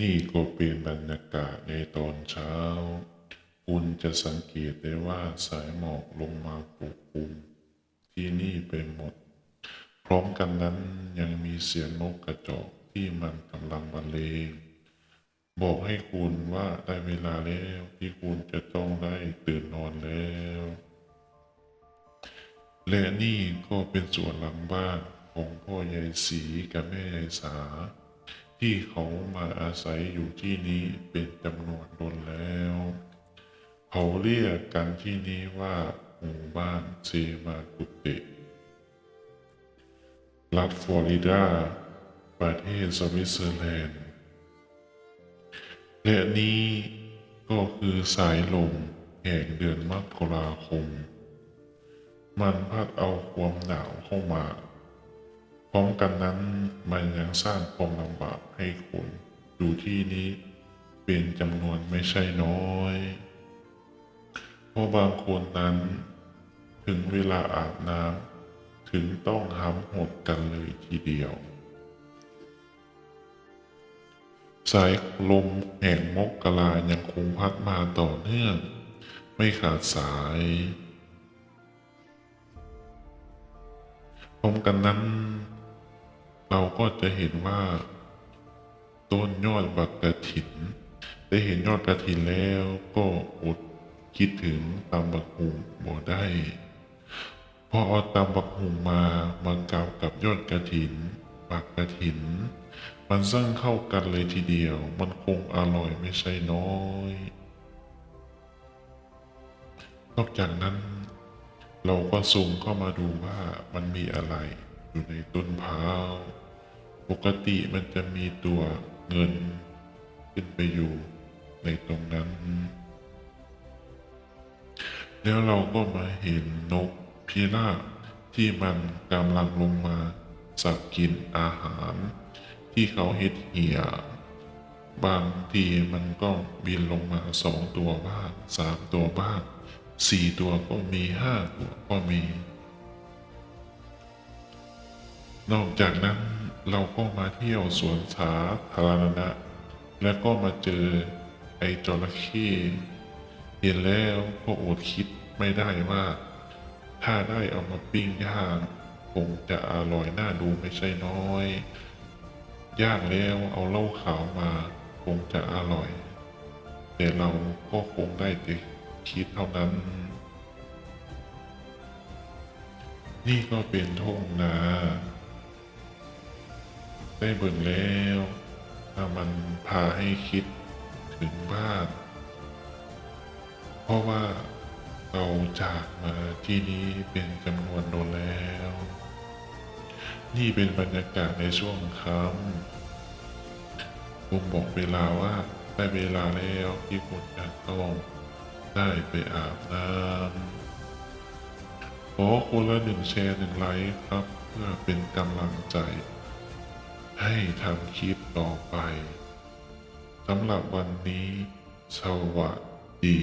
นี่ก็เป็นบรรยากาศในตอนเช้า คุณจะสังเกตได้ว่าสายหมอกลงมาปกคลุม ที่นี่ไปหมด พร้อมกันนั้นยังมีเสียงนกกระจอกที่มันกำลังบรรเลงบอกให้คุณว่าได้เวลาแล้วที่คุณจะต้องได้ตื่นนอนแล้ว และนี่ก็เป็นส่วนหลังบ้านของพ่อใหญ่ศรีกับแม่ใหญ่สา ที่เขามาอาศัยอยู่ที่นี้เป็นจำนวนตนแล้ว เขาเรียกกันที่นี้ว่าหมู่บ้านเซมากุเตะรัฐฟลอริดา ประเทศสวิตเซอร์แลนด์ และนี้ก็คือสายลมแห่งเดือนมกราคม มันพัดเอาความหนาวเข้ามา พร้อมกันนั้นมันยังสร้างความลำบากให้คนอยู่ที่นี้เป็นจำนวนไม่ใช่น้อย เพราะบางคนนั้น ถึงเวลาอาบน้ำถึงต้องห้ำหดกันเลยทีเดียว สายลมแห่งมกกลายังคงพัดมาต่อเนื่อง ไม่ขาดสายพร้อมกันนั้น เราก็จะเห็นว่า ต้นยอดบักกระถินได้เห็นยอดกระถินแล้วก็อดคิดถึงตำบักหุ่งบ่ได้พอเอาตำบักหุ่งมามาเกากับยอดกระถินบักกระถิน มันสร้างเข้ากันเลยทีเดียว มันคงอร่อยไม่ใช่น้อยนอกจากนั้น เราก็ซูมเข้ามาดูว่ามันมีอะไร อยู่ในต้นพร้าว ปกติมันจะมีตัวเงินขึ้นไปอยู่ในตรงนั้น แล้วเราก็มาเห็นนกพิราบที่มันกำลังลงมาสักกินอาหาร ที่เขาเฮ็ดเหี่ยบางทีมันก็บินลงมาสองตัวบ้างสามตัวบ้างสี่ตัวก็มีห้าตัวก็มี นอกจากนั้นเราก็มาเที่ยวสวนสาธารณะ และก็มาเจอไอ้จระเข้เห็นแล้วก็อดคิดไม่ได้ว่า ถ้าได้เอามาปิ้งย่างคงจะอร่อยน่าดูไม่ใช่น้อยย่างแล้วเอาเหล้าขาวมาคงจะอร่อย แต่เราก็คงได้แต่คิดเท่านั้น นี่ก็เป็นทุ่งนา ได้เบิ่งแล้วถ้ามันพาให้คิดถึงบ้าน เพราะว่าเราจากมาที่นี้เป็นจำนวนโดนแล้ว นี่เป็นบรรยากาศในช่วงค่ำผมบอกเวลาว่าได้เวลาแล้วที่คุณจะต้องได้ไปอาบน้ำขอคนละหนึ่งแชร์หนึ่งไลค์ครับ เพื่อเป็นกำลังใจ ให้ทำคลิปต่อไปสำหรับวันนี้ สวัสดี